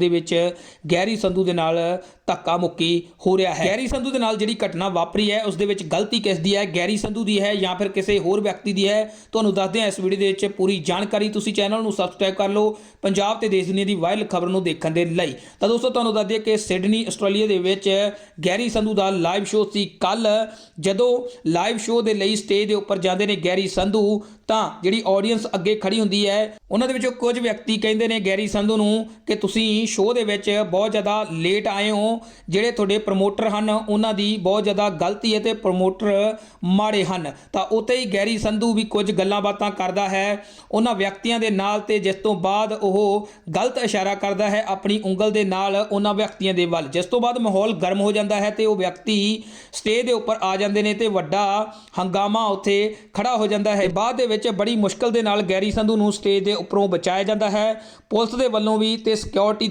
ਦੇ ਵਿੱਚ ਗੈਰੀ ਸੰਧੂ ਦੇ ਨਾਲ ਧੱਕਾ ਮੁੱਕੀ ਹੋ ਰਿਹਾ ਹੈ। ਗੈਰੀ ਸੰਧੂ ਦੇ ਨਾਲ ਜਿਹੜੀ ਘਟਨਾ ਵਾਪਰੀ ਹੈ, ਉਸ ਦੇ ਵਿੱਚ ਗਲਤੀ ਕਿਸ ਦੀ ਹੈ? ਗੈਰੀ ਸੰਧੂ ਦੀ ਹੈ ਜਾਂ ਫਿਰ ਕਿਸੇ ਹੋਰ ਵਿਅਕਤੀ ਦੀ ਹੈ? ਤੁਹਾਨੂੰ ਦੱਸਦੇ ਹਾਂ ਇਸ ਵੀਡੀਓ ਦੇ ਵਿੱਚ ਪੂਰੀ ਜਾਣਕਾਰੀ। ਤੁਸੀਂ ਚੈਨਲ ਨੂੰ ਸਬਸਕ੍ਰਾਈਬ ਕਰ ਲਓ ਪੰਜਾਬ ਤੇ ਦੇਸ਼ ਦੁਨੀਆ ਦੀ ਵਾਇਰਲ ਖਬਰ ਨੂੰ ਦੇਖਣ ਦੇ ਲਈ। ਤਾਂ ਦੋਸਤੋ, ਤੁਹਾਨੂੰ ਦੱਸ ਦਈਏ ਕਿ ਸਿਡਨੀ, ਆਸਟ੍ਰੇਲੀਆ ਦੇ ਵਿੱਚ ਗੈਰੀ ਸੰਧੂ ਦਾ ਲਾਈਵ ਸ਼ੋਅ ਸੀ ਕੱਲ ਜਦੋਂ ਲਾਈਵ ਸ਼ੋਅ ਦੇ ਲਈ ਸਟੇਜ ਦੇ ਉੱਪਰ ਜਾਂਦੇ ਨੇ ਗੈਰੀ ਸੰਧੂ, ਤਾਂ ਜਿਹੜੀ ਆਡੀਅנס ਅੱਗੇ ਖੜੀ ਹੁੰਦੀ ਹੈ, ਉਹਨਾਂ ਦੇ ਵਿੱਚੋਂ ਕੁਝ ਵਿਅਕਤੀ ਕਹਿੰਦੇ ਨੇ ਗੈਰੀ ਸੰਧੂ ਨੂੰ ਕਿ ਤੁਸੀਂ ਸ਼ੋਅ ਦੇ ਵਿੱਚ ਬਹੁਤ ਜ਼ਿਆਦਾ ਲੇਟ ਆਏ ਹੋ, ਜਿਹੜੇ ਤੁਹਾਡੇ ਪ੍ਰਮੋਟਰ ਹਨ, ਉਹਨਾਂ ਦੀ ਬਹੁਤ ਜ਼ਿਆਦਾ ਗਲਤੀ ਹੈ ਤੇ ਪ੍ਰਮੋਟਰ ਮਾੜੇ ਹਨ। ਤਾਂ ਉੱਥੇ ਹੀ ਗੈਰੀ ਸੰਧੂ ਵੀ ਕੁਝ ਗੱਲਾਂ ਬਾਤਾਂ ਕਰਦਾ ਹੈ। ਉਹਨਾਂ ਵਿਅਕਤੀਆਂ ਦੇ ਨਾਲ ਤੇ ਜਿਸ ਤੋਂ ਬਾਅਦ ਉਹ ਗਲਤ ਇਸ਼ਾਰਾ ਕਰਦਾ ਹੈ ਆਪਣੀ ਉਂਗਲ ਦੇ ਨਾਲ ਉਹਨਾਂ ਵਿਅਕਤੀਆਂ ਦੇ ਵੱਲ। ਜਿਸ ਤੋਂ ਬਾਅਦ ਮਾਹੌਲ ਗਰਮ ਹੋ ਜਾਂਦਾ ਹੈ ਤੇ ਉਹ ਵਿਅਕਤੀ ਸਟੇਜ ਦੇ ਉੱਪਰ ਆ ਜਾਂਦੇ ਨੇ ਤੇ ਵੱਡਾ ਹੰਗਾਮਾ ਉੱਥੇ ਖੜਾ ਹੋ ਜਾਂਦਾ ਹੈ। ਬਾਅਦ ਦੇ ਵਿੱਚ ਬੜੀ ਮੁਸ਼ਕਲ ਦੇ ਨਾਲ ਗੈਰੀ ਸੰਧੂ ਨੂੰ ਸਟੇਜ ਦੇ ਉੱਪਰੋਂ ਬਚਾਇਆ ਜਾਂਦਾ ਹੈ। ਪੁਲਿਸ ਦੇ ਵੱਲੋਂ ਵੀ ਤੇ ਸਿਕਿਉਰਿਟੀ